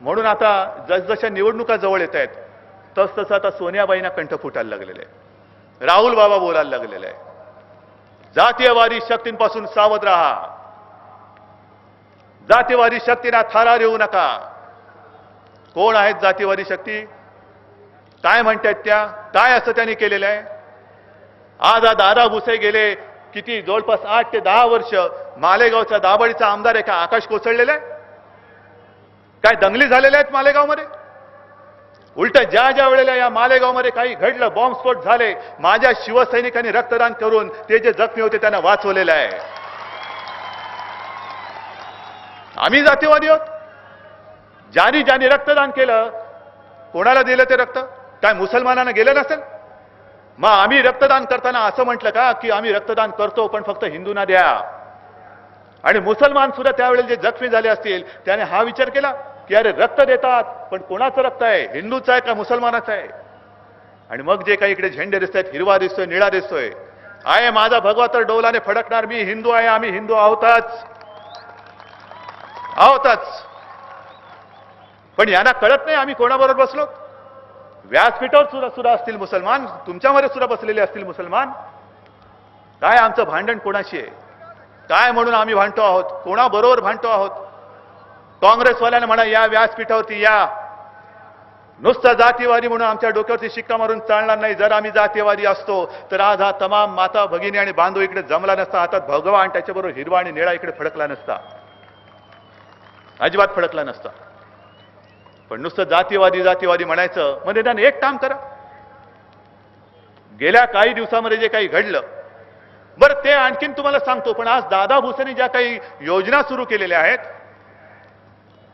म्हणून आता जसजशा निवडणुका जवळ येत आहेत तस तसं आता सोनियाबाईंना कंठ फुटायला लागलेलं आहे राहुल बाबा बोलायला लागलेले आहे जातीयवादी शक्तींपासून सावध राहा. जातीयवादी शक्तींना थारार येऊ नका. कोण आहेत जातीयवादी शक्ती? काय म्हणतात त्या? काय असं त्यांनी केलेलं आहे? आज हा दादा भुसे गेले किती? जवळपास आठ ते दहा वर्ष मालेगावचा दाबडीचा आमदार एका आकाश कोसळलेला आहे? काय दंगली झालेल्या आहेत मालेगावमध्ये? उलट ज्या ज्या वेळेला या मालेगावमध्ये काही घडलं बॉम्बस्फोट झाले माझ्या शिवसैनिकांनी रक्तदान करून ते जे जखमी होते त्यांना वाचवलेलं आहे. आम्ही जातीवादी आहोत. ज्यांनी ज्यांनी रक्तदान केलं कोणाला दिलं ते रक्त? काय मुसलमानांना गेलं नसेल? मग आम्ही रक्तदान करताना असं म्हटलं का की आम्ही रक्तदान करतो पण फक्त हिंदूंना द्या. आणि मुसलमान सुद्धा त्यावेळेला जे जखमी झाले असतील त्याने हा विचार केला. की अरे रक्त देतात पण कोणाचं रक्त आहे? हिंदूचं आहे का मुसलमानाचं आहे? आणि मग जे काही इकडे झेंडे दिसत आहेत हिरवा दिसतोय निळा दिसतोय आहे माझा भगवा तर डोलाने फडकणार मी हिंदू आहे आम्ही हिंदू आहोतच. आहोतच. पण यांना कळत नाही आम्ही कोणाबरोबर बसलो. व्यासपीठावर सुद्धा सुद्धा असतील मुसलमान तुमच्यामध्ये सुद्धा बसलेले असतील मुसलमान. काय आमचं भांडण कोणाशी आहे? काय म्हणून आम्ही भांडतो आहोत? कोणाबरोबर भांडतो आहोत? काँग्रेसवाल्याने म्हणा या व्यासपीठावरती या. नुसतं जातीवादी म्हणून आमच्या डोक्यावरती शिक्का मारून चालणार नाही. जर आम्ही जातीवादी असतो तर आज हा तमाम माता भगिनी आणि बांधव इकडे जमला नसता. हातात भगवा आणि त्याच्याबरोबर हिरवा आणि निळा इकडे फडकला नसता. अजिबात फडकला नसता. पण नुसतं जातीवादी जातीवादी म्हणायचं म्हणजे त्यानं एक काम करा. गेल्या काही दिवसामध्ये जे काही घडलं बरं ते आणखीन तुम्हाला सांगतो पण आज दादा भुसेने ज्या काही योजना सुरू केलेल्या आहेत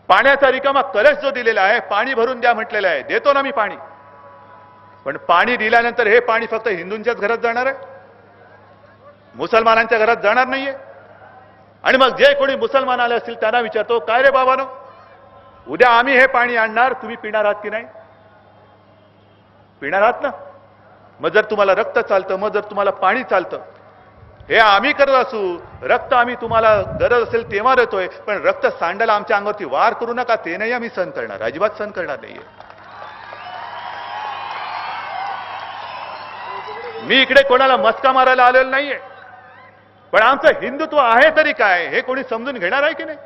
पाण्याचा रिकामा कलश जो दिलेला आहे पाणी भरून द्या म्हटलेलं आहे. देतो ना मी पाणी. पण पाणी दिल्यानंतर हे पाणी फक्त हिंदूंच्याच घरात जाणार आहे? मुसलमानांच्या घरात जाणार नाहीये? आणि मग जे कोणी मुसलमान आले असतील त्यांना विचारतो काय रे बाबानो? उद्या आम्ही हे पाणी आणणार तुम्ही पिणार आहात की नाही? पिणार आहात ना? मग जर तुम्हाला रक्त चालतं मग जर तुम्हाला पाणी चालतं हे आम्ही करत असू. रक्त आम्ही तुम्हाला गरज असेल तेव्हा देतोय पण रक्त सांडायला आमच्या अंगावरती वार करू नका ते नाही आम्ही सहन करणार. अजिबात सहन करणार नाहीये. मी इकडे कोणाला मस्का मारायला आलेलो नाहीये. पण आमचं हिंदुत्व आहे तरी काय हे कोणी समजून घेणार आहे की नाही?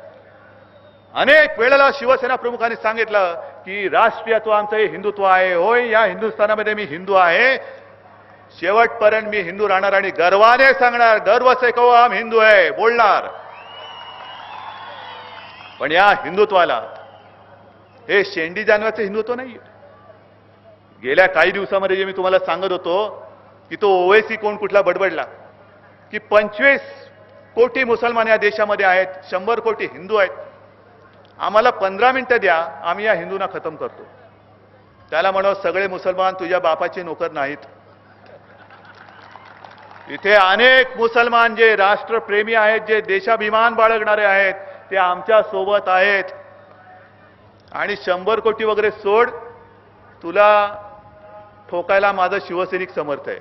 अनेक वेळेला शिवसेना प्रमुखांनी सांगितलं की राष्ट्रीयत्व आमचं हे हिंदुत्व आहे. होय या हिंदुस्थानामध्ये मी हिंदू आहे शेवटपर्यंत मी हिंदू राहणार आणि गर्वाने सांगणार गर्व से कहो आम हिंदू आहे बोलणार. पण या हिंदुत्वाला हे शेंडी जानवाचं हिंदुत्व नाही गेल्या काही दिवसामध्ये जे मी तुम्हाला सांगत होतो की तो ओवेसी कोण कुठला बडबडला की पंचवीस कोटी मुसलमान या देशामध्ये आहेत शंभर कोटी हिंदू आहेत. आम्हाला पंधरा मिनिटं द्या आम्ही या हिंदूंना खतम करतो. त्याला म्हणो सगळे मुसलमान तुझ्या बापाचे नोकर नाहीत. इथे अनेक मुसलमान जे राष्ट्रप्रेमी आहेत जे देशाभिमान बाळगणारे आहेत ते आमच्यासोबत आहेत. आणि शंभर कोटी वगैरे सोड तुला ठोकायला माझं शिवसैनिक समर्थ आहे.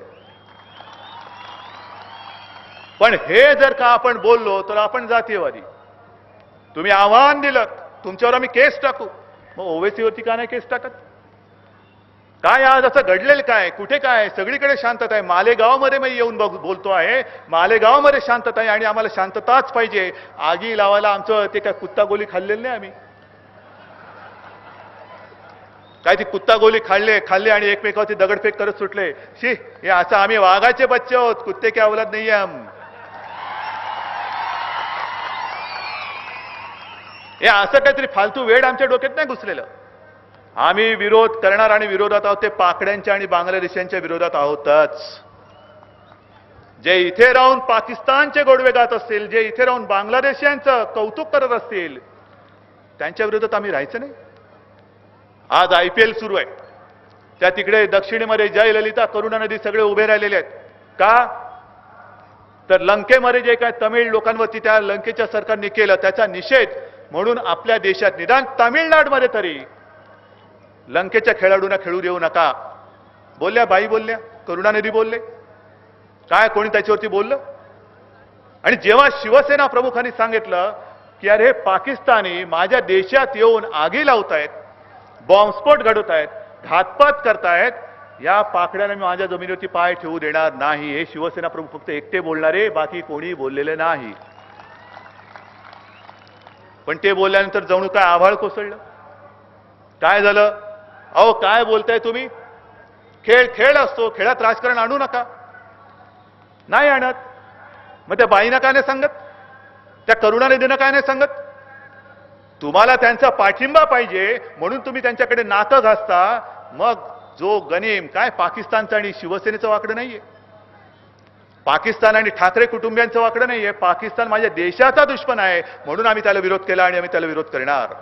पण हे जर का आपण बोललो तर आपण जातीयवादी. तुम्ही आव्हान दिलं तुमच्यावर आम्ही केस टाकू. मग ओवेसीवरती का नाही केस टाकत? काय आज असं घडलेलं काय? कुठे काय? सगळीकडे शांतता आहे. मालेगावमध्ये मी येऊन बघ बोलतो आहे. मालेगावमध्ये शांतता आहे आणि आम्हाला शांतताच पाहिजे. आगी लावायला आमचं ते काय कुत्ता गोली खाल्लेलं नाही आम्ही? काय ती कुत्ता गोली खाल्ले खाल्ले आणि एकमेकावरती दगडफेक करत सुटले. शी हे असं आम्ही वाघाचे बच्चे आहोत. कुत्ते काय अवलाद नाही हम हे असं काहीतरी फालतू वेळ आमच्या डोक्यात नाही घुसलेलं. आम्ही विरोध करणार आणि विरोधात आहोत ते पाकड्यांच्या आणि बांगलादेशांच्या विरोधात आहोतच. जे इथे राहून पाकिस्तानचे गोडवे गात असतील जे इथे राहून बांगलादेशांचं कौतुक करत असतील त्यांच्या विरोधात आम्ही राहायचं नाही. आज आय पी एल सुरू आहे. त्या तिकडे दक्षिणेमध्ये जयललिता करुणा नदी सगळे उभे राहिलेले आहेत. का? तर लंकेमध्ये जे काय तमिळ लोकांवरती त्या लंकेच्या सरकारने केलं त्याचा निषेध म्हणून आपल्या देशात निदान तामिळनाडमध्ये तरी लंकेच्या खेळाडूंना खेळू देऊ नका. बोलल्या बाई बोलल्या करुणानिधी बोलले. काय कोणी त्याच्यावरती बोललं? आणि जेव्हा शिवसेना प्रमुखांनी सांगितलं की अरे पाकिस्तानी माझ्या देशात येऊन आगी लावतायत बॉम्बस्फोट घडवत आहेत घातपात करतायत या पाकड्याने मी माझ्या जमिनीवरती पाय ठेवू देणार नाही. हे शिवसेना प्रमुख फक्त एकटे बोलणारे बाकी कोणी बोललेले नाही. पण ते बोलल्यानंतर जणू काय आभाळ कोसळलं? काय झालं? अहो काय बोलताय तुम्ही? खेळ खेळ असतो खेळात राजकारण आणू नका. नाही आणत. मग त्या बाईनं काय नाही सांगत? त्या करुणानिधीनं काय नाही सांगत? तुम्हाला त्यांचा पाठिंबा पाहिजे म्हणून तुम्ही त्यांच्याकडे नातं घासता. मग जो गनेम काय पाकिस्तानचं आणि शिवसेनेचं वाकडं नाहीये. पाकिस्तान आणि ठाकरे कुटुंबियांचं वाकडं नाहीये. पाकिस्तान माझ्या देशाचा दुश्मन आहे म्हणून आम्ही त्याला विरोध केला आणि आम्ही त्याला विरोध करणार.